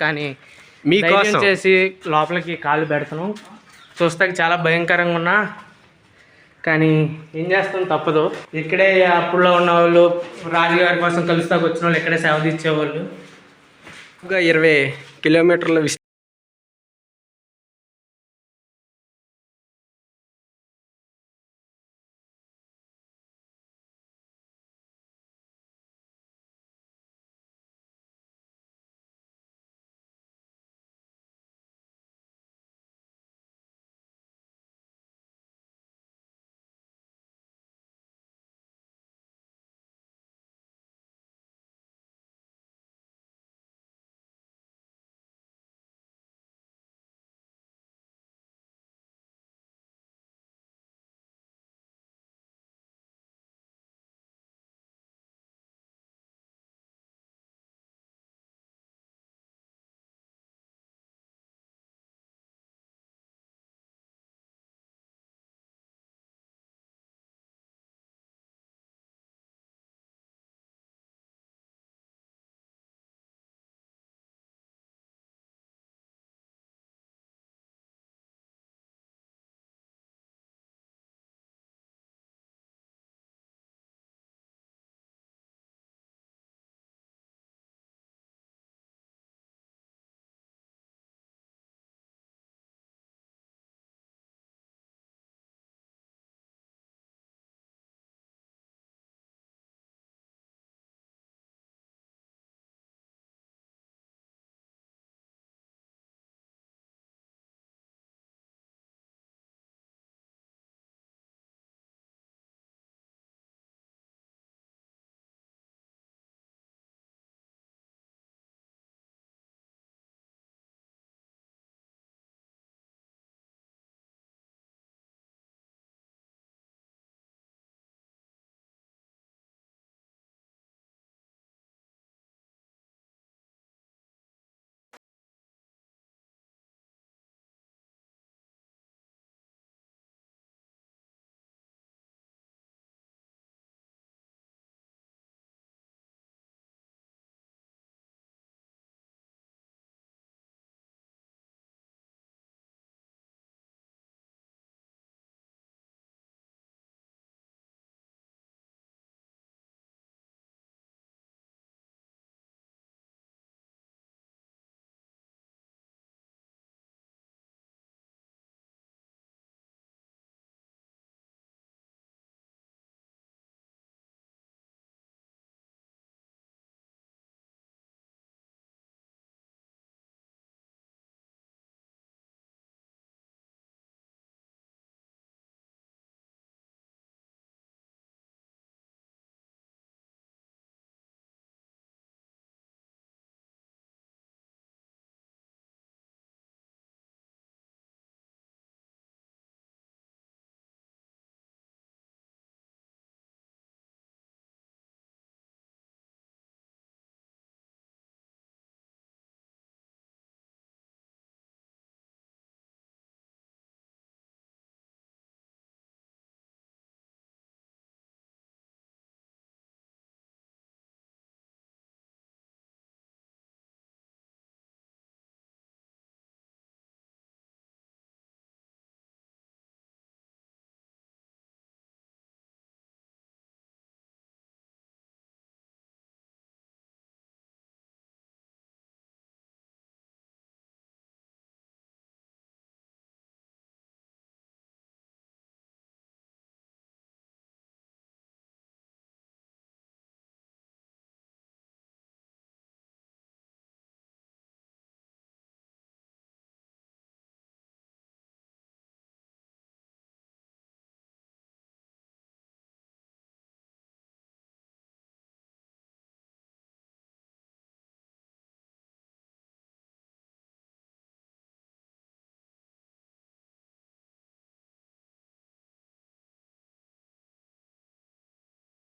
కానీ మీకోసం. ధైర్యం చేసి లోపలికి కాలు పెడతాను. చూస్తాకి చాలా భయంకరంగా ఉన్నా కానీ ఏం చేస్తాం తప్పదు. ఇక్కడే అప్పుడులో ఉన్న వాళ్ళు రాజుగారి కోసం కలుస్తాకు వచ్చిన వాళ్ళు ఇక్కడే సేవ తీర్చేవాళ్ళు. ఒక ఇరవై కిలోమీటర్ల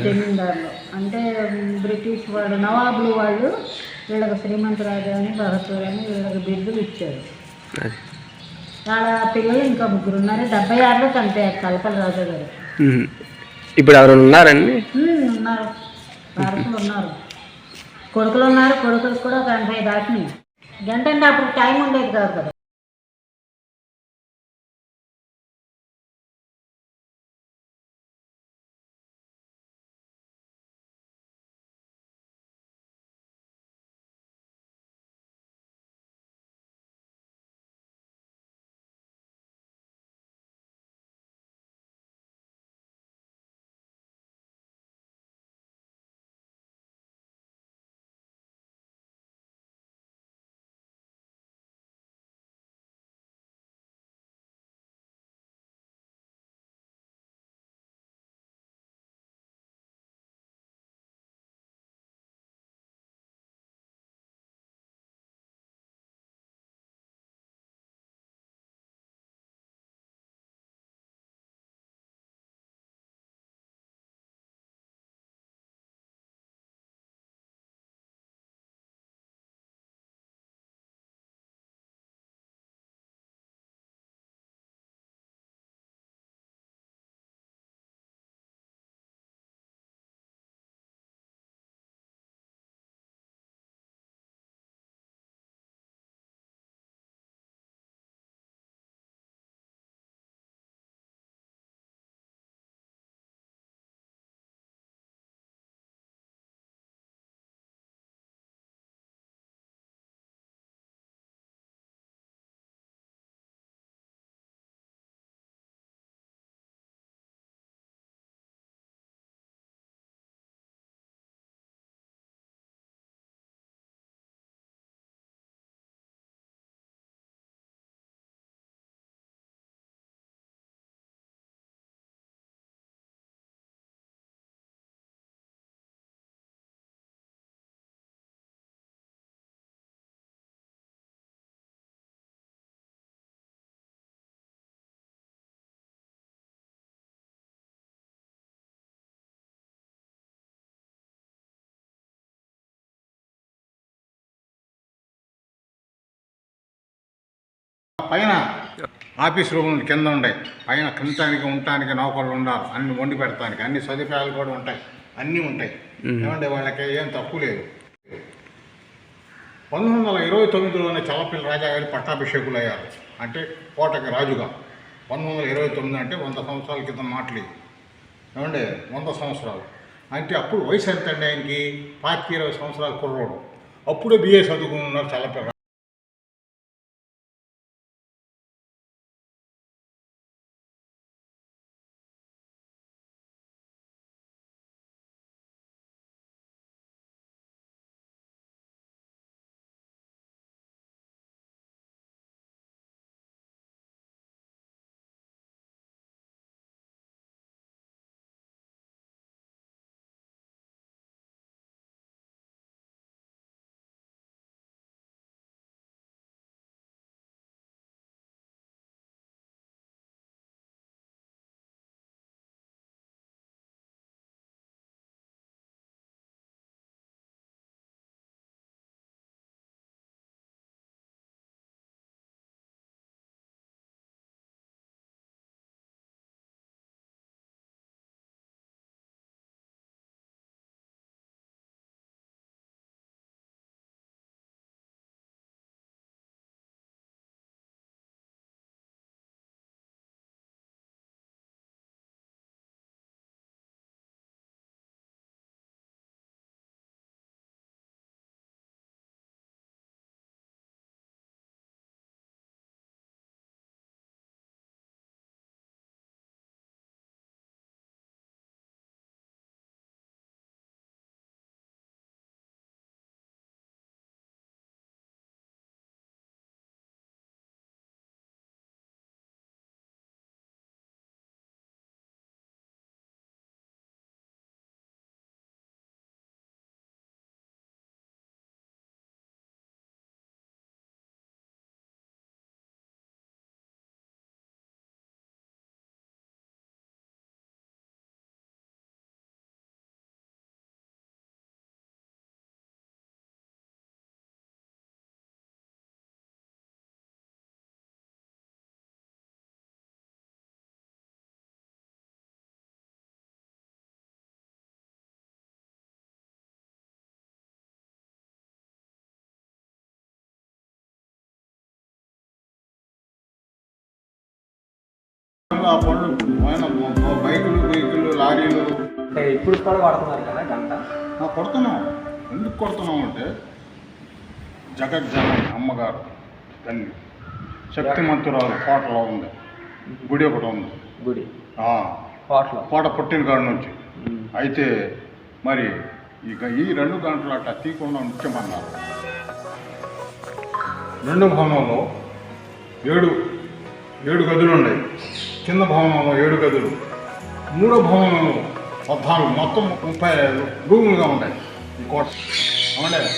జమీందారులు. అంటే బ్రిటిష్ వాళ్ళు నవాబులు వాళ్ళు వీళ్ళకి శ్రీమంతరాజు అని భరతూరు అని వీళ్ళకి బిరుదులు ఇచ్చారు. వాళ్ళ పిల్లలు ఇంకా ముగ్గురు ఉన్నారు. డెబ్బై ఆరులో చనిపోయారు కలపల రాజు గారు. ఇప్పుడు ఎవరైనా ఉన్నారండి? ఉన్నారు. భారతులు ఉన్నారు. కొడుకులు ఉన్నారు. కొడుకులకు కూడా ఒక ఎనభై దాటినాయి. గంట అంటే అప్పుడు టైం ఉండేది కాదు కదా. పైన ఆఫీస్ రూములు కింద ఉండే పైన తినటానికి ఉండటానికి నౌకర్లు ఉండాలి. అన్ని వండి పెడతానికి అన్ని సదుపాయాలు కూడా ఉంటాయి. అన్నీ ఉంటాయి. ఏమంటే వాళ్ళకి ఏం తక్కువ లేదు. పంతొమ్మిది వందల ఇరవై తొమ్మిదిలోనే చల్లపిల్లి రాజా గారి పట్టాభిషేకులు అయ్యారు. అంటే కోటకి రాజుగా. పంతొమ్మిది వందల ఇరవై తొమ్మిది అంటే వంద సంవత్సరాల క్రితం మాటలు. ఏమంటే వంద సంవత్సరాలు. అంటే అప్పుడు వయసు ఎంత అండి ఆయనకి? పాతిక ఇరవై సంవత్సరాల కుర్రోడు. అప్పుడే బిఏ చదువుకున్నారు చల్లపిల్ల పనులు ఆ పనులు బైకులు బైకులు లారీలు. అంటే ఇప్పుడు కూడా వాడుతున్నారు కదా గంట? కొడుతున్నాం. ఎందుకు కొడుతున్నాం అంటే జగజ్జనని అమ్మగారు తల్లి శక్తిమంతురాలు కోటలో ఉంది. గుడి ఒకటి ఉంది. గుడి. ఆ, కోటలో. కోట పుట్టిన కాడ నుంచి. అయితే మరి ఇక ఈ రెండు గంటలు అట్లా తీయకుండా ఉంచమన్నారు. రెండు భవనంలో ఏడు ఏడు గదులు ఉన్నాయి. కింద భవనంలో ఏడు గదులు మూడో భవనంలో పద్నాలుగు మొత్తం ముప్పై రూములుగా ఉన్నాయి ఈ కోట. అవునండి